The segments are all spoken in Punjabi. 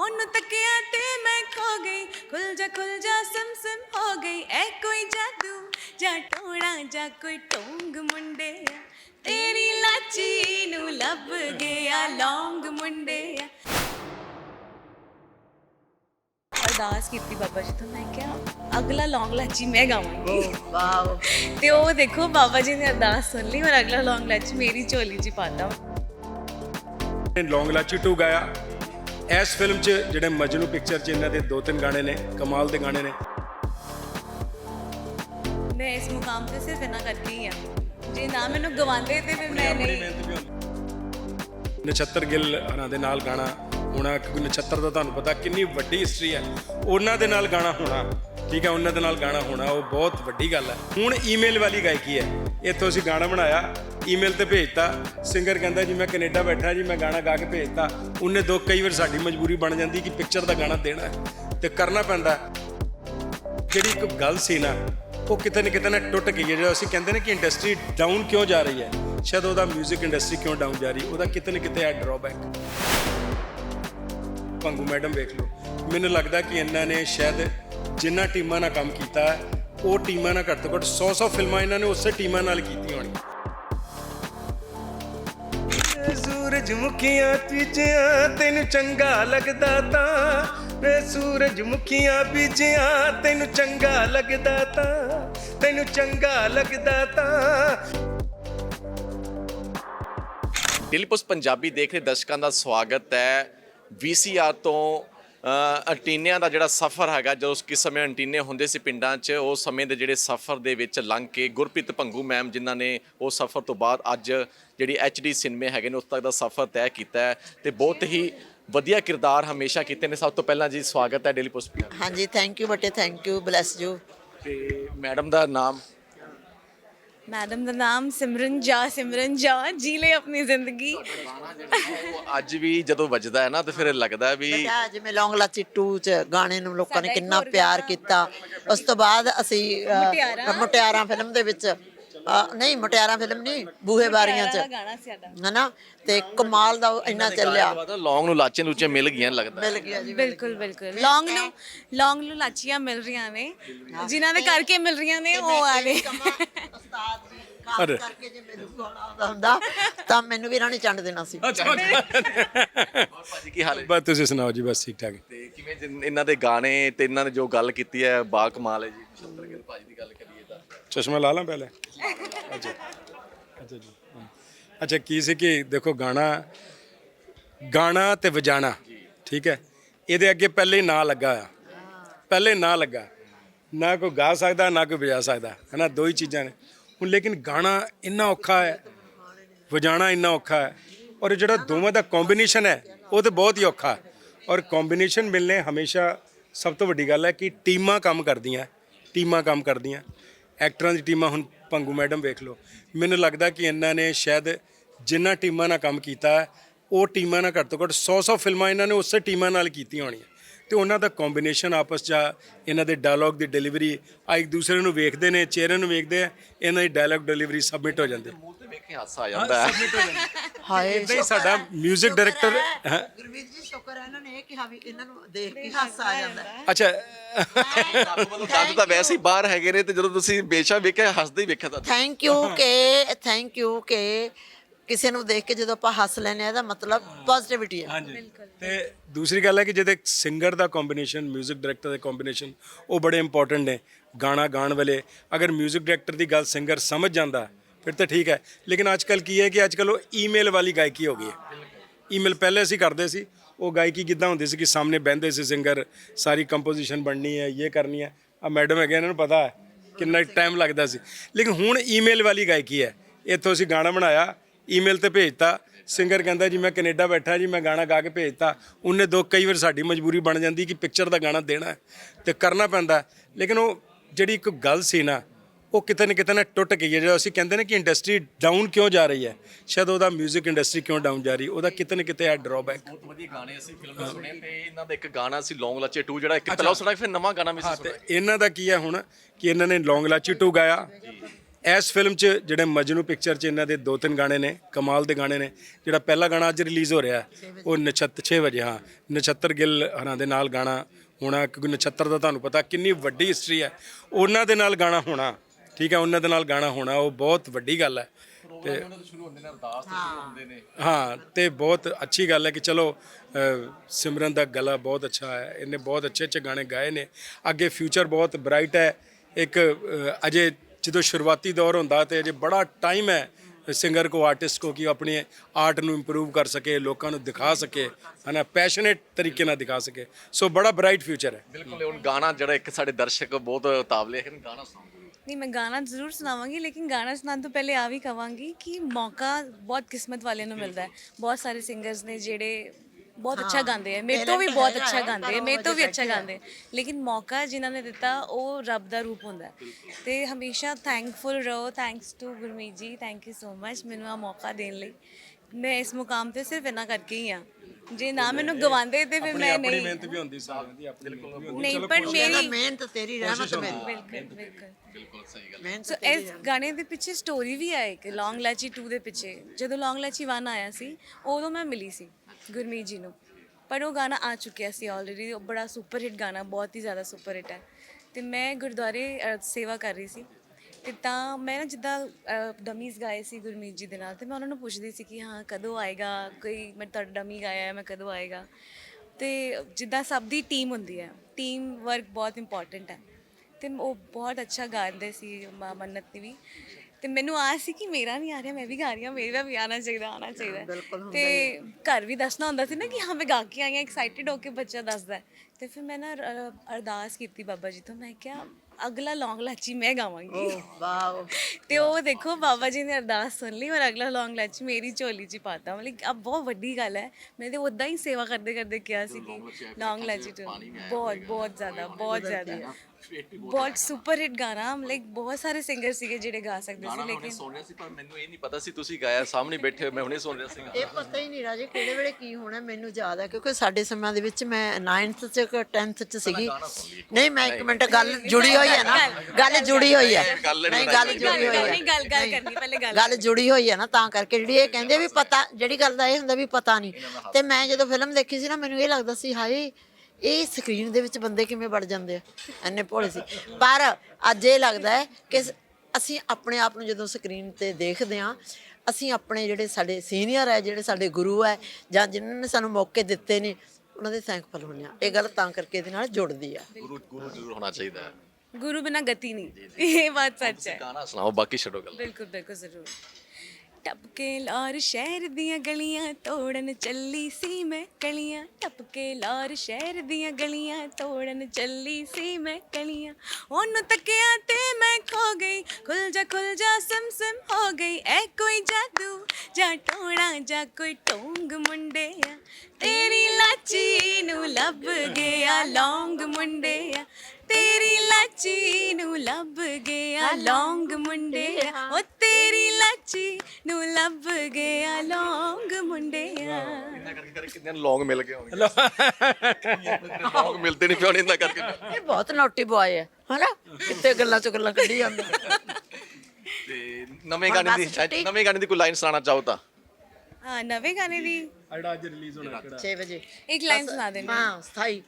ਉਹਨੂੰ ਤੱਕਿਆ ਤੇ ਮੈਂ ਖੋ ਗਈ। ਖੁੱਲ ਜਾ ਖੁੱਲ ਜਾ ਸਮ ਸਮ ਹੋ ਗਈ। ਐ ਕੋਈ ਜਾਦੂ ਜਾਂ ਟੋਣਾ ਜਾਂ ਕੋਈ ਟੋਂਗ ਮੁੰਡਿਆ ਤੇਰੀ ਲਾਚੀ ਨੂੰ ਲੱਭ ਗਿਆ ਲੌਂਗ ਮੁੰਡਿਆ ਅਰਦਾਸ ਕੀਤੀ ਬਾਬਾ ਜੀ ਤੋਂ ਮੈਂ ਕਿਹਾ ਅਗਲਾ ਲੌਂਗ ਲਾਚੀ ਮੈਂ ਗਾਵਾਂਗੀ। ਵਾਓ। ਤੇ ਉਹ ਦੇਖੋ ਬਾਬਾ ਜੀ ਨੇ ਅਰਦਾਸ ਸੁਣ ਲਈ ਔਰ ਅਗਲਾ ਲੌਂਗ ਲਾਚੀ ਮੇਰੀ ਝੋਲੀ 'ਚ ਪਾਤਾ। ਲੌਂਗ ਲਾਚੀ 2 ਗਾਇਆ ਇਸ ਫਿਲਮ 'ਚ ਜਿਹੜੇ ਮਜਨੂ ਪਿਕਚਰ 'ਚ ਇਹਨਾਂ ਦੇ ਦੋ ਤਿੰਨ ਗਾਣੇ ਨੇ ਕਮਾਲ ਦੇ ਗਾਣੇ ਨੇ। ਮੈਂ ਇਸ ਮੁਕਾਮ ਤੇ ਸਿਰਫ ਇਹਨਾਂ ਕਰਕੇ ਹੀ ਆ। ਜੇ ਨਾ ਮੈਨੂੰ ਗਵਾਉਂਦੇ ਤੇ ਫਿਰ ਮੈਂ ਨਹੀਂ। ਨਛੱਤਰ ਗਿੱਲ ਹਰਾਂ ਦੇ ਨਾਲ ਗਾਣਾ ਹੋਣਾ ਕਿਉਂਕਿ ਨਛੱਤਰ ਦਾ ਤੁਹਾਨੂੰ ਪਤਾ ਕਿੰਨੀ ਵੱਡੀ ਹਿਸਟਰੀ ਹੈ। ਉਹਨਾਂ ਦੇ ਨਾਲ ਗਾਣਾ ਹੋਣਾ ਠੀਕ ਹੈ ਉਹਨਾਂ ਦੇ ਨਾਲ ਗਾਣਾ ਹੋਣਾ ਉਹ ਬਹੁਤ ਵੱਡੀ ਗੱਲ ਹੈ। ਹੁਣ ਈਮੇਲ ਵਾਲੀ ਗਾਇਕੀ ਹੈ। ਇੱਥੋਂ ਅਸੀਂ ਗਾਣਾ ਬਣਾਇਆ ਈਮੇਲ ਤੇ ਭੇਜਤਾ। ਸਿੰਗਰ ਕਹਿੰਦਾ, ਜੀ, ਮੈਂ ਕੈਨੇਡਾ ਬੈਠਾ, ਜੀ, ਮੈਂ ਗਾਣਾ ਗਾ ਕੇ ਭੇਜਤਾ। ਉਹਨੇ ਦੋ, ਕਈ ਵਾਰ ਸਾਡੀ ਮਜਬੂਰੀ ਬਣ ਜਾਂਦੀ ਕਿ ਪਿਕਚਰ ਦਾ ਗਾਣਾ ਦੇਣਾ ਹੈ ਤੇ ਕਰਨਾ ਪੈਂਦਾ ਜਿਹੜੀ ਇੱਕ ਗੱਲ ਸੀ ਨਾ, ਉਹ ਕਿਤੇ ਨਾ ਕਿਤੇ ਨਾ ਟੁੱਟ ਗਈ ਹੈ। ਜਦੋਂ ਅਸੀਂ ਕਹਿੰਦੇ ਨੇ ਕਿ ਇੰਡਸਟਰੀ ਡਾਊਨ ਕਿਉਂ ਜਾ ਰਹੀ ਹੈ, ਸ਼ਾਇਦ ਉਹਦਾ 뮤직 ਇੰਡਸਟਰੀ ਕਿਉਂ ਡਾਊਨ ਜਾ ਰਹੀ ਉਹਦਾ ਕਿਤੇ ਨਾ ਕਿਤੇ ਹੈ। ਡਰਾਬੈਕ ਪੰਗੂ ਮੈਡਮ, ਵੇਖ ਲਓ, ਮੈਨੂੰ ਲੱਗਦਾ ਕਿ ਇਹਨਾਂ ਨੇ ਸ਼ਾਇਦ ਜਿੰਨਾ ਟੀਮਾਂ ਨਾਲ ਕੰਮ ਕੀਤਾ ਉਹ ਟੀਮਾਂ ਨਾਲ ਘੱਟ ਤੋਂ ਘੱਟ 100 100 ਫਿਲਮਾਂ ਇਹਨਾਂ ਨੇ ਉਸੇ ਟੀਮਾਂ ਨਾਲ ਕੀਤੀਆਂ। ਹੋਣੀਆਂ ਸੂਰਜ ਮੁਖੀਆਂ ਤੈਨੂੰ ਚੰਗਾ ਲੱਗਦਾ ਤਾਂ। ਵੇ ਸੂਰਜ ਮੁਖੀਆਂ ਬੀਜਿਆਂ, ਤੈਨੂੰ ਚੰਗਾ ਲੱਗਦਾ ਤਾਂ। ਤੈਨੂੰ ਚੰਗਾ ਲੱਗਦਾ ਤਾਂ। ਡੇਲੀ ਪੋਸਟ ਪੰਜਾਬੀ ਦੇਖ ਰਹੇ ਦਰਸ਼ਕਾਂ ਦਾ ਸਵਾਗਤ ਹੈ। ਵੀਸੀਆਰ ਤੋਂ ਅ, ਅੰਟੀਨਿਆਂ ਦਾ ਜਿਹੜਾ ਸਫ਼ਰ ਹੈਗਾ ਜਦੋਂ ਕਿਸ ਸਮੇਂ ਅੰਟੀਨੇ ਹੁੰਦੇ ਸੀ ਪਿੰਡਾਂ 'ਚ ਉਸ ਸਮੇਂ ਦੇ ਜਿਹੜੇ ਸਫ਼ਰ ਦੇ ਵਿੱਚ ਲੰਘ ਕੇ ਗੁਰਪ੍ਰੀਤ ਭੰਗੂ ਮੈਮ ਜਿਨ੍ਹਾਂ ਨੇ ਉਹ ਸਫ਼ਰ ਤੋਂ ਬਾਅਦ ਅੱਜ ਜਿਹੜੀ ਐਚਡੀ ਸਿਨੇਮੇ ਹੈਗੇ ਨੇ ਉਸ ਤੱਕ ਦਾ ਸਫ਼ਰ ਤੈਅ ਕੀਤਾ ਹੈ ਤੇ ਬਹੁਤ ਹੀ ਵਧੀਆ ਕਿਰਦਾਰ ਹਮੇਸ਼ਾ ਕੀਤੇ ਨੇ। ਸਭ ਤੋਂ ਪਹਿਲਾਂ ਜੀ ਸਵਾਗਤ ਹੈ ਡੇਲੀ ਪੋਸਟ ਹਾਂਜੀ ਥੈਂਕ ਯੂ ਬਟੇ ਥੈਂਕ ਯੂ ਬlesਸ ਯੂ ਤੇ ਮੈਡਮ ਦਾ ਨਾਮ? ਮੈਡਮ ਦਾ ਨਾਮ ਸਿਮਰਨ ਜਾ ਸਿਮਰਨ ਜਾ ਜੀ ਲੈ ਆਪਣੀ ਜ਼ਿੰਦਗੀ ਉਹ ਅੱਜ ਵੀ ਜਦੋਂ ਵੱਜਦਾ ਹੈ ਨਾ ਤੇ ਫਿਰ ਲੱਗਦਾ ਵੀ ਬੇਟਾ ਜਿਵੇਂ ਲੌਂਗ ਲਾਚੀ 2 ਚ ਗਾਣੇ ਨੂੰ ਲੋਕਾਂ ਨੇ ਸਾਡਾ ਇੱਕ ਕਿੰਨਾ ਹੋਰ ਪਿਆਰ ਗਾਣਾ। ਕੀਤਾ ਉਸ ਤੋਂ ਬਾਅਦ ਅਸੀਂ ਅ, ਮੁਟਿਆਰਾਂ। ਮੁਟਿਆਰਾਂ ਫਿਲਮ ਦੇ ਵਿੱਚ ਅ, ਨਹੀਂ ਮੁਟਿਆਰਾਂ ਫਿਲਮ ਨਹੀਂ ਬੂਹੇ ਬਾਰੀਆਂ ਚ। ਗਾਣਾ ਸੀ ਸਾਡਾ। ਹਨਾ? ਤੇ ਕਮਾਲ ਦਾ ਉਹ ਇੰਨਾ ਚੱਲਿਆ। ਲੌਂਗ ਨੂੰ ਲਾਚੇ ਲੂਚੇ ਮਿਲ ਗਈਆਂ ਲੱਗਦਾ। ਮਿਲ ਗਿਆ ਜੀ ਬਿਲਕੁਲ ਬਿਲਕੁਲ। ਲੌਂਗ ਨੂੰ ਲੌਂਗ ਨੂੰ ਲਾਚੀਆਂ ਮਿਲ ਰਹੀਆਂ ਨੇ। ਜਿਨ੍ਹਾਂ ਦੇ ਕਰਕੇ ਮਿਲ ਰਹੀਆਂ ਨੇ ਉਹ ਆਲੇ ਉਸਤਾਦ ਜੀ ਖਾਸ ਕਰਕੇ ਜੇ ਮੈਨੂੰ ਗਾਣਾ ਆਉਂਦਾ ਹੁੰਦਾ ਤਾਂ ਮੈਨੂੰ ਵੀ ਇਹਨਾਂ ਨੇ ਚੰਡ ਦੇਣਾ ਸੀ। ਭਾਜੀ ਕੀ ਹਾਲ ਹੈ? ਬਸ ਤੁਸੀਂ ਸੁਣਾਓ ਜੀ ਬਸ ਠੀਕ ਠਾਕ। ਤੇ ਕਿਵੇਂ ਜਿਨ- ਇਹਨਾਂ ਦੇ ਗਾਣੇ ਤੇ ਇਹਨਾਂ ਨੇ ਜੋ ਗੱਲ ਕੀਤੀ ਹੈ ਬਾ ਕਮਾਲ ਹੈ ਜੀ ਨਛੱਤਰ ਗਿੱਲ ਭਾਜੀ ਦੀ ਗੱਲ ਚਸ਼ਮਾ ਲਾ ਲਾਂ ਪਹਿਲੇ? ਅੱਛਾ। ਅੱਛਾ ਜੀ ਅੱਛਾ, ਕੀ ਸੀ ਕਿ ਦੇਖੋ ਗਾਣਾ ਗਾਣਾ ਤੇ ਵਜਾਣਾ, ਠੀਕ ਹੈ? ਇਹਦੇ ਅੱਗੇ ਪਹਿਲੇ ਹੀ ਨਾਂ ਲੱਗਾ ਆ ਪਹਿਲੇ ਨਾਂ ਲੱਗਾ। ਨਾ ਕੋਈ ਗਾ ਸਕਦਾ, ਨਾ ਕੋਈ ਵਜਾ ਸਕਦਾ, ਹਨਾ? ਦੋ ਹੀ ਚੀਜ਼ਾਂ ਨੇ। ਹੁਣ ਲੇਕਿਨ ਗਾਣਾ ਇੰਨਾ ਔਖਾ ਹੈ, ਵਜਾਣਾ ਇੰਨਾ ਔਖਾ ਹੈ, ਔਰ ਜਿਹੜਾ ਦੋਵਾਂ ਦਾ ਕੰਬੀਨੇਸ਼ਨ ਹੈ, ਉਹ ਤੇ ਬਹੁਤ ਹੀ ਔਖਾ। ਔਰ ਕੰਬੀਨੇਸ਼ਨ ਮਿਲਨੇ ਹਮੇਸ਼ਾ ਸਭ ਤੋਂ ਵੱਡੀ ਗੱਲ ਹੈ ਕਿ ਟੀਮਾਂ ਕੰਮ ਕਰਦੀਆਂ, ਟੀਮਾਂ ਕੰਮ ਕਰਦੀਆਂ। ਐਕਟਰਾਂ ਦੀ ਟੀਮਾਂ ਹੁਣ ਪੰਗੂ ਮੈਡਮ ਵੇਖ ਲਓ। ਮੈਨੂੰ ਲੱਗਦਾ ਕਿ ਇਹਨਾਂ ਨੇ ਸ਼ਾਇਦ ਜਿੰਨਾ ਟੀਮਾਂ ਨਾਲ ਕੰਮ ਕੀਤਾ, ਉਹ ਟੀਮਾਂ ਨਾਲ ਘੱਟ ਤੋਂ ਘੱਟ 100 100 ਫਿਲਮਾਂ ਇਹਨਾਂ ਨੇ ਉਸੇ ਟੀਮਾਂ ਨਾਲ ਕੀਤੀਆਂ ਹੋਣੀਆਂ। ਤੇ ਉਹਨਾਂ ਦਾ ਕੰਬੀਨੇਸ਼ਨ ਆਪਸ 'ਚ ਇਹਨਾਂ ਦੇ ਡਾਇਲੌਗ ਦੀ ਡਿਲੀਵਰੀ ਆ ਇੱਕ ਦੂਸਰੇ ਨੂੰ ਵੇਖਦੇ ਨੇ ਚਿਹਰੇ ਨੂੰ ਵੇਖਦੇ ਆ ਇਹਨਾਂ ਦੀ ਡਾਇਲੌਗ ਡਿਲੀਵਰੀ ਸਬਮਿਟ ਹੋ ਜਾਂਦੀ ਮੂੰਹ ਤੇ ਵੇਖ ਕੇ ਹਾਸਾ ਆ ਜਾਂਦਾ ਹੈ। ਹਾਏ ਇਦਾਂ ਹੀ। ਸਾਡਾ 뮤직 ਡਾਇਰੈਕਟਰ ਗੁਰਵੀਰ ਜੀ ਸ਼ੁਕਰ ਹੈ ਇਹਨਾਂ ਨੇ ਇਹ ਕਿਹਾ ਵੀ ਇਹਨਾਂ ਨੂੰ ਦੇਖ ਕੇ ਹਾਸਾ ਆ ਜਾਂਦਾ ਹੈ। ਅੱਛਾ। ਦੰਦ ਤਾਂ ਵੈਸੇ ਹੀ ਬਾਹਰ ਹੈਗੇ ਨੇ ਤੇ ਜਦੋਂ ਤੁਸੀਂ ਬੇਸ਼ਾ ਵੇਖਿਆ ਹੱਸਦੇ ਹੀ ਵੇਖਿਆ ਤਾਂ ਥੈਂਕ ਯੂ ਕਿ ਥੈਂਕ ਯੂ ਕਿ ਕਿਸੇ ਨੂੰ ਦੇਖ ਕੇ ਜਦੋਂ ਆਪਾਂ ਹੱਸ ਲੈਨੇ ਆ ਇਹਦਾ ਮਤਲਬ ਪੋਜ਼ਿਟਿਵਿਟੀ ਹੈ ਹਾਂਜੀ ਤੇ ਦੂਸਰੀ ਗੱਲ ਹੈ ਕਿ ਜਿਹਦੇ ਸਿੰਗਰ ਦਾ ਕੰਬੀਨੇਸ਼ਨ 뮤직 ਡਾਇਰੈਕਟਰ ਦਾ ਕੰਬੀਨੇਸ਼ਨ ਉਹ ਬੜੇ ਇੰਪੋਰਟੈਂਟ ਨੇ ਗਾਣਾ ਗਾਣ ਵੇਲੇ ਅਗਰ 뮤직 ਡਾਇਰੈਕਟਰ ਦੀ ਗੱਲ ਸਿੰਗਰ ਸਮਝ ਜਾਂਦਾ ਫਿਰ ਤਾਂ ਠੀਕ ਹੈ ਲੇਕਿਨ ਅੱਜ ਕੱਲ ਕੀ ਹੈ ਕਿ ਅੱਜ ਕੱਲ ਉਹ ਈਮੇਲ ਵਾਲੀ ਗਾਇਕੀ ਹੋ ਗਈ ਹੈ ਈਮੇਲ ਪਹਿਲੇ ਅਸੀਂ ਕਰਦੇ ਸੀ ਉਹ ਗਾਇਕੀ ਕਿੱਦਾਂ ਹੁੰਦੀ ਸੀ ਕਿ ਸਾਹਮਣੇ ਬਹਿੰਦੇ ਸੀ ਸਿੰਗਰ ਸਾਰੀ ਕੰਪੋਜੀਸ਼ਨ ਬਣਨੀ ਹੈ ਇਹ ਕਰਨੀ ਹੈ ਆ ਮੈਡਮ ਹੈਗੇ ਇਹਨਾਂ ਨੂੰ ਪਤਾ ਹੈ ਕਿੰਨਾ ਟਾਈਮ ਲੱਗਦਾ ਸੀ ਲੇਕਿਨ ਹੁਣ ਈਮੇਲ ਵਾਲੀ ਗਾਇਕੀ ਹੈ ਇੱਥੋਂ ਅਸੀਂ ਗਾਣਾ ਬਣਾਇਆ ਈਮੇਲ ਤੇ ਭੇਜਤਾ। ਸਿੰਗਰ ਕਹਿੰਦਾ ਜੀ ਮੈਂ ਕੈਨੇਡਾ ਬੈਠਾ ਜੀ ਮੈਂ ਗਾਣਾ ਗਾ ਕੇ ਭੇਜਤਾ। ਉਹਨੇ ਦੋ ਕਈ ਵਾਰ ਸਾਡੀ ਮਜਬੂਰੀ ਬਣ ਜਾਂਦੀ ਕਿ ਪਿਕਚਰ ਦਾ ਗਾਣਾ ਦੇਣਾ ਤੇ ਕਰਨਾ ਪੈਂਦਾ। ਲੇਕਿਨ ਉਹ ਜਿਹੜੀ ਇੱਕ ਗੱਲ ਸੀ ਨਾ ਉਹ ਕਿਤੇ ਨਾ ਕਿਤੇ ਨਾ ਟੁੱਟ ਗਈ ਹੈ। ਜਦੋਂ ਅਸੀਂ ਕਹਿੰਦੇ ਨੇ ਕਿ ਇੰਡਸਟਰੀ ਡਾਊਨ ਕਿਉਂ ਜਾ ਰਹੀ ਹੈ ਸ਼ਾਇਦ ਉਹਦਾ 뮤직 ਇੰਡਸਟਰੀ ਕਿਉਂ ਡਾਊਨ ਜਾ ਰਹੀ ਉਹਦਾ ਕਿਤੇ ਨਾ ਕਿਤੇ ਹੈ। ਡਰਾਬੈਕ ਬਹੁਤ ਵਧੀਆ ਗਾਣੇ ਅਸੀਂ ਫਿਲਮ ਸੁਣੇ ਤੇ ਇਹਨਾਂ ਦਾ ਇੱਕ ਗਾਣਾ ਸੀ ਲੌਂਗ ਲੱਚੇ 2 ਜਿਹੜਾ ਇੱਕ ਤਲਾਉ ਸੁਣਾ ਫਿਰ ਨਵਾਂ ਗਾਣਾ ਵੀ ਸੀ ਤੇ ਇਹਨਾਂ ਦਾ ਕੀ ਹੈ ਹੁਣ ਕਿ ਇਹਨਾਂ ਨੇ ਲੌਂਗ ਲਾਚੀ 2 ਗਾਇਆ। ਇਸ ਫਿਲਮ 'ਚ ਜਿਹੜੇ ਮਜਨੂ ਪਿਕਚਰ 'ਚ ਇਹਨਾਂ ਦੇ ਦੋ ਤਿੰਨ ਗਾਣੇ ਨੇ ਕਮਾਲ ਦੇ ਗਾਣੇ ਨੇ ਜਿਹੜਾ ਪਹਿਲਾ ਗਾਣਾ ਅੱਜ ਰਿਲੀਜ਼ ਹੋ ਰਿਹਾ ਉਹ ਨਛੱਤ 6 ਵਜੇ ਹਾਂ ਨਛੱਤਰ ਗਿੱਲ ਹਰਾਂ ਦੇ ਨਾਲ ਗਾਣਾ ਹੋਣਾ ਕਿਉਂਕਿ ਨਛੱਤਰ ਦਾ ਤੁਹਾਨੂੰ ਪਤਾ ਕਿੰਨੀ ਵੱਡੀ ਹਿਸਟਰੀ ਹੈ ਉਹਨਾਂ ਦੇ ਨਾਲ ਗਾਣਾ ਹੋਣਾ ਠੀਕ ਹੈ ਉਹਨਾਂ ਦੇ ਨਾਲ ਗਾਣਾ ਹੋਣਾ ਉਹ ਬਹੁਤ ਵੱਡੀ ਗੱਲ ਹੈ। ਤੇ ਸ਼ੁਰੂ ਹੁੰਦੇ ਨੇ ਅਰਦਾਸ ਤੋਂ ਸ਼ੁਰੂ ਹੁੰਦੇ ਨੇ। ਹਾਂ ਤੇ ਬਹੁਤ ਅੱਛੀ ਗੱਲ ਹੈ ਕਿ ਚਲੋ ਸਿਮਰਨ ਦਾ ਗਲਾ ਬਹੁਤ ਅੱਛਾ ਹੈ ਇਹਨੇ ਬਹੁਤ ਅੱਛੇ ਅੱਛੇ ਗਾਣੇ ਗਾਏ ਨੇ। ਅੱਗੇ ਫਿਊਚਰ ਬਹੁਤ ਬ੍ਰਾਈਟ ਹੈ ਇੱਕ ਅਜੇ ਜਦੋਂ ਸ਼ੁਰੂਆਤੀ ਦੌਰ ਹੁੰਦਾ ਤੇ ਅਜੇ ਬੜਾ ਟਾਈਮ ਹੈ ਸਿੰਗਰ ਕੋ ਆਰਟਿਸਟ ਕੋ ਕਿ ਆਪਣੀ ਆਰਟ ਨੂੰ ਇੰਪਰੂਵ ਕਰ ਸਕੇ ਲੋਕਾਂ ਨੂੰ ਦਿਖਾ ਸਕੇ ਹਨਾ ਪੈਸ਼ਨੇਟ ਤਰੀਕੇ ਨਾਲ ਦਿਖਾ ਸਕੇ। ਸੋ ਬੜਾ ਬ੍ਰਾਈਟ ਫਿਊਚਰ ਹੈ। ਬਿਲਕੁਲ ਹੁਣ ਗਾਣਾ ਜਿਹੜਾ ਇੱਕ ਸਾਡੇ ਦਰਸ਼ਕ ਬਹੁਤ ਉਤਾਵਲੇ ਹਨ ਗਾਣਾ ਸੁਣਾਓ। ਨਹੀਂ ਮੈਂ ਗਾਣਾ ਜ਼ਰੂਰ ਸੁਣਾਵਾਂਗੀ ਲੇਕਿਨ ਗਾਣਾ ਸੁਣਾਉਣ ਤੋਂ ਪਹਿਲੇ ਆ ਵੀ ਕਵਾਂਗੀ ਕਿ ਮੌਕਾ ਬਹੁਤ ਕਿਸਮਤ ਵਾਲਿਆਂ ਨੂੰ ਮਿਲਦਾ ਹੈ। ਬਹੁਤ ਸਾਰੇ ਸਿੰਗਰਸ ਨੇ ਜਿਹੜੇ ਬਹੁਤ ਅੱਛਾ ਗਾਉਂਦੇ ਆ। ਮੇਰੇ ਤੋਂ ਵੀ ਬਹੁਤ ਅੱਛਾ ਗਾਉਂਦੇ ਆ। ਮੇਰੇ ਤੋਂ ਵੀ ਅੱਛਾ ਗਾਉਂਦੇ ਆ। ਲੇਕਿਨ ਮੌਕਾ ਜਿਨ੍ਹਾਂ ਨੇ ਦਿੱਤਾ ਉਹ ਰੱਬ ਦਾ ਰੂਪ ਹੁੰਦਾ ਹੈ। ਤੇ ਹਮੇਸ਼ਾ ਥੈਂਕਫੁਲ ਰਹੋ। ਥੈਂਕਸ ਟੂ ਗੁਰਮੀਤ ਜੀ। ਥੈਂਕ ਯੂ ਸੋ ਮਚ ਮੈਨੂੰ ਆ ਮੌਕਾ ਦੇਣ ਲਈ। ਮੈਂ ਇਸ ਮੁਕਾਮ ਤੇ ਸਿਰਫ ਇਹਨਾਂ ਕਰਕੇ ਹੀ ਆ ਜੇ ਨਾ ਮੈਨੂੰ ਗਵਾਉਂਦੇ ਤੇ ਫਿਰ ਮੈਂ ਆਪਣੀ ਨਹੀਂ। ਮਿਹਨਤ ਵੀ ਹੁੰਦੀ ਸਾਰਿਆਂ ਦੀ ਆਪਣੀ ਮਿਹਨਤ ਵੀ ਹੁੰਦੀ। ਨਹੀਂ ਪਰ ਮੇਰੀ ਮਿਹਨਤ ਤੇਰੀ ਰਹਿਮਤ ਮੇਰੀ ਬਿਲਕੁਲ ਬਿਲਕੁਲ। ਬਿਲਕੁਲ ਸਹੀ ਗੱਲ ਮਿਹਨਤ ਸੋ ਇਸ ਗਾਣੇ ਦੇ ਪਿੱਛੇ ਸਟੋਰੀ ਵੀ ਹੈ ਇੱਕ ਲੌਂਗ ਲਾਚੀ 2 ਦੇ ਪਿੱਛੇ। ਜਦੋਂ ਲੌਂਗ ਲਾਚੀ 1 ਆਇਆ ਸੀ ਉਦੋਂ ਮੈਂ ਮਿਲੀ ਸੀ। ਗੁਰਮੀਤ ਜੀ ਨੂੰ। ਪਰ ਉਹ ਗਾਣਾ ਆ ਚੁੱਕਿਆ ਸੀ ਆਲਰੇਡੀ ਉਹ ਬੜਾ ਸੁਪਰ ਹਿੱਟ ਗਾਣਾ ਬਹੁਤ ਹੀ ਜ਼ਿਆਦਾ ਸੁਪਰ ਹਿੱਟ ਹੈ। ਤੇ ਮੈਂ ਗੁਰਦੁਆਰੇ ਅ, ਸੇਵਾ ਕਰ ਰਹੀ ਸੀ। ਤੇ ਤਾਂ ਮੈਂ ਨਾ ਜਿੱਦਾਂ ਡਮੀਜ਼ ਗਾਏ ਸੀ ਗੁਰਮੀਤ ਜੀ ਦੇ ਨਾਲ ਤੇ ਮੈਂ ਉਹਨਾਂ ਨੂੰ ਪੁੱਛਦੀ ਸੀ ਕਿ ਹਾਂ ਕਦੋਂ ਆਏਗਾ? ਕੋਈ ਮੈਂ ਤੁਹਾਡਾ ਡਮੀ ਗਾਇਆ ਹੈ ਮੈਂ ਕਦੋਂ ਆਏਗਾ? ਤੇ ਜਿੱਦਾਂ ਸਭ ਦੀ ਟੀਮ ਹੁੰਦੀ ਹੈ ਟੀਮ ਵਰਕ ਬਹੁਤ ਇੰਪੋਰਟੈਂਟ ਹੈ। ਤੇ ਉਹ ਬਹੁਤ ਅੱਛਾ ਗਾਉਂਦੇ ਸੀ ਮ- ਮੰਨਤ ਨੇ ਵੀ। ਤੇ ਮੈਨੂੰ ਆਸ ਸੀ ਕਿ ਮੇਰਾ ਨਹੀਂ ਆ ਰਿਹਾ ਮੈਂ ਵੀ ਗਾ ਰਹੀ ਹਾਂ ਮੇਰਾ ਵੀ ਆਣਾ ਚਾਹੀਦਾ ਆਣਾ ਚਾਹੀਦਾ। ਤੇ ਘਰ ਵੀ ਦੱਸਣਾ ਹੁੰਦਾ ਸੀ ਨਾ ਕਿ ਹਾਂ ਮੈਂ ਗਾ ਕੇ ਆਈ ਹਾਂ ਐਕਸਾਈਟਿਡ ਹੋ ਕੇ ਬੱਚਾ ਦੱਸਦਾ। ਤੇ ਫਿਰ ਮੈਂ ਨਾ ਅ, ਅਰਦਾਸ ਕੀਤੀ ਬਾਬਾ ਜੀ ਤੋਂ ਮੈਂ ਕਿਹਾ ਅਗਲਾ ਲੌਂਗ ਲਾਚੀ ਮੈਂ ਗਾਵਾਂਗੀ। ਵਾਓ। ਤੇ ਉਹ ਦੇਖੋ ਬਾਬਾ ਜੀ ਨੇ ਅਰਦਾਸ ਸੁਣ ਲਈ ਔਰ ਅਗਲਾ ਲੌਂਗ ਲਾਚੀ ਮੇਰੀ ਝੋਲੀ 'ਚ ਹੀ ਪਾਤਾ। ਮਤਲਬ ਆ ਬਹੁਤ ਵੱਡੀ ਗੱਲ ਹੈ। ਮੈਂ ਤੇ ਉਦਾਂ ਹੀ ਸੇਵਾ ਕਰਦੇ ਕਰਦੇ ਕਿਹਾ ਸੀ ਕਿ ਲੌਂਗ ਲਾਚੀ ਤੋਂ ਬਹੁਤ ਬਹੁਤ ਜ਼ਿਆਦਾ ਬਹੁਤ ਜ਼ਿਆਦਾ। ਬਹੁਤ ਸੁਪਰ ਹਿੱਟ ਗਾਣਾ ਲਾਈਕ ਬਹੁਤ ਸਾਰੇ ਸਿੰਗਰ ਸੀਗੇ ਜਿਹੜੇ ਗਾ ਸਕਦੇ ਸੀ ਗਾਣਾ ਹੁਣੇ ਲੇਕਿਨ ਸੁਣ ਰਿਹਾ ਸੀ ਪਰ ਮੈਨੂੰ ਇਹ ਨਹੀਂ ਪਤਾ ਸੀ ਤੁਸੀਂ ਗਾਇਆ ਸਾਹਮਣੇ ਬੈਠੇ ਹੋ, ਮੈਂ ਹੁਣੇ ਸੁਣ ਰਿਹਾ ਸੀਗਾ ਇਹ ਪਤਾ ਹੀ ਨਹੀਂ ਰਾਜੇ ਕਿਹੜੇ ਵੇਲੇ ਕੀ ਹੋਣਾ ਮੈਨੂੰ ਯਾਦ ਹੈ ਕਿਉਂਕਿ ਸਾਡੇ ਸਮਿਆਂ ਦੇ ਵਿੱਚ ਮੈਂ 9th ਚ 10th ਚ ਸੀਗੀ। ਨਹੀਂ ਮੈਂ ਇੱਕ ਮਿੰਟ ਗੱਲ ਜੁੜੀ ਹੋਈ ਹੈ ਨਾ ਗੱਲ ਜੁੜੀ ਹੋਈ ਹੈ। ਗੱਲ ਨਹੀਂ ਨਹੀਂ ਗੱਲ ਜੁੜੀ ਹੋਈ ਹੈ। ਨਹੀਂ ਗੱਲ ਗੱਲ ਕਰਨੀ ਪਹਿਲੇ ਗੱਲ। ਗੱਲ ਜੁੜੀ ਹੋਈ ਹੈ ਨਾ ਤਾਂ ਕਰਕੇ ਜਿਹੜੀ ਇਹ ਕਹਿੰਦੇ ਵੀ ਪਤਾ ਜਿਹੜੀ ਗੱਲ ਦਾ ਇਹ ਹੁੰਦਾ ਵੀ ਪਤਾ ਨਹੀਂ। ਤੇ ਮੈਂ ਜਦੋਂ ਫਿਲਮ ਦੇਖੀ ਸੀ ਨਾ ਮੈਨੂੰ ਇਹ ਲੱਗਦਾ ਸੀ ਹਾਏ ਇਹ ਸਕਰੀਨ ਦੇ ਵਿੱਚ ਬੰਦੇ ਕਿਵੇਂ ਵੜ ਜਾਂਦੇ ਆ? ਐਨੇ ਭੋਲੇ ਸੀ। ਪਰ ਅੱਜ ਇਹ ਲੱਗਦਾ ਹੈ ਕਿ ਅਸੀਂ ਆਪਣੇ ਆਪ ਨੂੰ ਜਦੋਂ ਸਕਰੀਨ ਤੇ ਦੇਖਦੇ ਆ ਅਸੀਂ ਆਪਣੇ ਜਿਹੜੇ ਸਾਡੇ ਸੀਨੀਅਰ ਹੈ ਜਿਹੜੇ ਸਾਡੇ ਗੁਰੂ ਹੈ ਜਾਂ ਜਿਨ੍ਹਾਂ ਨੇ ਸਾਨੂੰ ਮੌਕੇ ਦਿੱਤੇ ਨੇ ਉਹਨਾਂ ਦੇ ਥੈਂਕਫੁਲ ਹੁੰਦੇ ਆ ਇਹ ਗੱਲ ਤਾਂ ਕਰਕੇ ਇਹਦੇ ਨਾਲ ਜੁੜਦੀ ਆ। ਗੁਰੂ ਗੁਰੂ ਜ਼ਰੂਰ ਹੋਣਾ ਚਾਹੀਦਾ ਹੈ। ਗੁਰੂ ਬਿਨਾ ਗਤੀ ਨਹੀਂ। ਇਹ ਬਾਤ ਸੱਚ ਹੈ। ਗਾਣਾ ਸੁਣਾਓ ਬਾਕੀ ਛੱਡੋ ਗੱਲ। ਬਿਲਕੁਲ ਬਿਲਕੁਲ ਜ਼ਰੂਰ। ਟਪਕੇ ਲਾਰ ਸ਼ਹਿਰ ਦੀਆਂ ਗਲੀਆਂ ਤੋੜਨ ਚੱਲੀ ਸੀ ਮੈਂ ਕਲੀਆਂ ਟਪਕੇ ਲਾਰ ਸ਼ਹਿਰ ਦੀਆਂ ਗਲੀਆਂ ਤੋੜਨ ਚੱਲੀ ਸੀ ਮੈਂ ਕਲੀਆਂ ਉਹਨੂੰ ਤੱਕਿਆ ਤੇ ਮੈਂ ਖੋ ਗਈ ਖੁੱਲ ਜਾ ਖੁੱਲ ਜਾ ਸਿਮ ਸਿਮ ਹੋ ਗਈ ਐ ਕੋਈ ਜਾਦੂ ਜਾਂ ਟੋਣਾ ਜਾਂ ਕੋਈ ਟੋਂਗ ਮੁੰਡਿਆ ਤੇਰੀ ਲਾਚੀ ਨੂੰ ਲੱਭ ਗਿਆ ਲੌਂਗ ਮੁੰਡਿਆ ਤੇਰੀ ਲਾਚੀ ਨੂੰ ਲੱਭ ਗਿਆ ਲੌਂਗ ਮੁੰਡਿਆ ਉਹ ਤੇਰੀ ਲਾਚੀ ਨੂੰ ਲੱਭ ਗਿਆ ਲੌਂਗ ਮੁੰਡਿਆ ਇੰਨਾ ਕਰਕੇ ਕਰਕੇ ਕਿੰਨੇ ਲੌਂਗ ਮਿਲ ਗਏ ਹੋਣਗੇ। ਲੌਂਗ। ਮਿਲਦੇ ਨਹੀਂ ਪਿਆ ਇੰਨਾ ਕਰਕੇ। ਇਹ ਬਹੁਤ ਨੌਟੀ ਬੁਆਏ ਹੈ ਹਨਾ? ਕਿੱਥੇ ਗੱਲਾਂ ਚ ਗੱਲਾਂ ਕੱਢੀ ਜਾਂਦੇ। ਤੇ ਨਵੇਂ ਗਾਣੇ ਦੀ ਸ਼ਾਇਦ ਨਵੇਂ ਗਾਣੇ ਦੀ ਕੋਈ ਲਾਈਨ ਸੁਣਾਉਣਾ ਚਾਹੋ ਤਾਂ? ਹਾਂ ਨਵੇਂ ਗਾਣੇ ਦੀ। ਜਿਹੜਾ ਅੱਜ ਰਿਲੀਜ਼ ਹੋਣਾ ਕਿਹੜਾ? şey 6 ਵਜੇ। ਇੱਕ ਲਾਈਨ ਸੁਣਾ ਦੇਣੀ ਹਾਂ ਸਥਾਈ।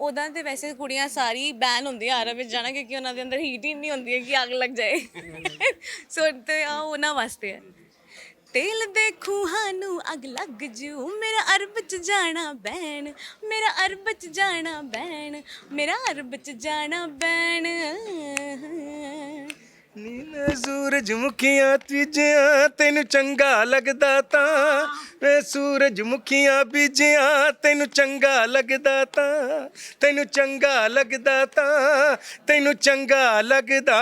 ਉਦਾਂ ਤੇ ਵੈਸੇ ਕੁੜੀਆਂ ਸਾਰੀ ਬੈਨ ਹੁੰਦੀ ਆ ਅਰਬ ਵਿੱਚ ਜਾਣਾ ਕਿਉਂਕਿ ਉਹਨਾਂ ਦੇ ਅੰਦਰ ਹੀਟ ਹੀ ਨਹੀਂ ਹੁੰਦੀ ਹੈ ਕਿ ਅੱਗ ਲੱਗ ਜਾਏ। ਸੋ ਤੇ ਆ ਉਹਨਾਂ ਵਾਸਤੇ ਹੈ। ਤੇਲ ਦੇ ਖੂਹਾਂ ਨੂੰ ਅੱਗ ਲੱਗ ਜੂ। ਮੇਰਾ ਅਰਬ ਚ ਜਾਣਾ ਬੈਣ, ਮੇਰਾ ਅਰਬ ਚ ਜਾਣਾ ਬੈਣ, ਮੇਰਾ ਅਰਬ ਚ ਜਾਣਾ ਬੈਣ। ਨੀਲੇ ਸੂਰਜਮੁਖੀਆਂ ਤੀਜਿਆਂ, ਤੈਨੂੰ ਚੰਗਾ ਲੱਗਦਾ ਤਾਂ। ਵੇ ਸੂਰਜਮੁਖੀਆਂ ਬੀਜਿਆਂ, ਤੈਨੂੰ ਚੰਗਾ ਲੱਗਦਾ ਤਾਂ। ਤੈਨੂੰ ਚੰਗਾ ਲੱਗਦਾ ਤਾਂ, ਤੈਨੂੰ ਚੰਗਾ ਲੱਗਦਾ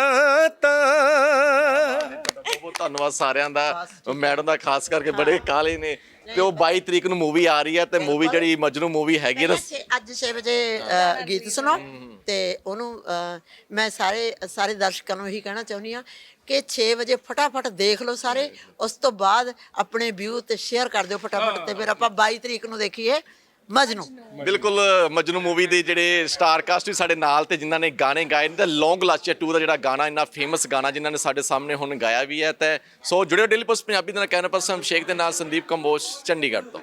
ਤਾਂ। ਬਹੁਤ ਧੰਨਵਾਦ ਸਾਰਿਆਂ ਦਾ, ਮੈਡਮ ਦਾ, ਖਾਸ ਕਰਕੇ ਬੜੇ ਕਾਲੇ ਨੇ। ਤੇ ਉਹ 22 ਤਰੀਕ ਨੂੰ ਮੂਵੀ ਆ ਰਹੀ ਹੈ ਤੇ ਮੂਵੀ ਜਿਹੜੀ ਮਜਨੂ ਮੂਵੀ ਹੈਗੀ ਹੈ ਛੇ- ਅੱਜ 6 ਵਜੇ ਅ, ਗੀਤ ਸੁਣੋ। ਤੇ ਉਹਨੂੰ ਅ, ਮੈਂ ਸਾਰੇ ਸਾਰੇ ਦਰਸ਼ਕਾਂ ਨੂੰ ਇਹੀ ਕਹਿਣਾ ਚਾਹੁੰਦੀ ਆ ਕਿ 6 ਵਜੇ ਫਟਾਫਟ ਦੇਖ ਲਓ ਸਾਰੇ। ਉਸ ਤੋਂ ਬਾਅਦ ਆਪਣੇ ਵਿਊ ਤੇ ਸ਼ੇਅਰ ਕਰ ਦਿਓ ਫਟਾਫਟ ਤੇ। ਫਿਰ ਆਪਾਂ 22 ਤਰੀਕ ਨੂੰ ਦੇਖੀਏ। ਮਜਨੂ। ਬਿਲਕੁਲ, ਮਜਨੂ ਮੂਵੀ ਦੇ ਜਿਹੜੇ ਸਟਾਰ ਕਾਸਟ ਵੀ ਸਾਡੇ ਨਾਲ ਤੇ ਜਿਨ੍ਹਾਂ ਨੇ ਗਾਣੇ ਗਾਏ ਨੇ, ਤੇ ਲੌਂਗ ਲਾਚੇ 2 ਦਾ ਜਿਹੜਾ ਗਾਣਾ, ਇੰਨਾ ਫੇਮਸ ਗਾਣਾ ਜਿਨ੍ਹਾਂ ਨੇ ਸਾਡੇ ਸਾਹਮਣੇ ਹੁਣ ਗਾਇਆ ਵੀ ਹੈ, ਤੇ ਸੋ ਜੁੜਿਓ ਡੇਲੀ ਪੋਸਟ ਪੰਜਾਬੀ ਦੇ ਨਾਲ ਕੈਮਰਾ ਪਰਸਨ ਸ਼ੇਖ ਦੇ ਨਾਲ, ਸੰਦੀਪ ਕੰਬੋਜ, ਚੰਡੀਗੜ੍ਹ ਤੋਂ।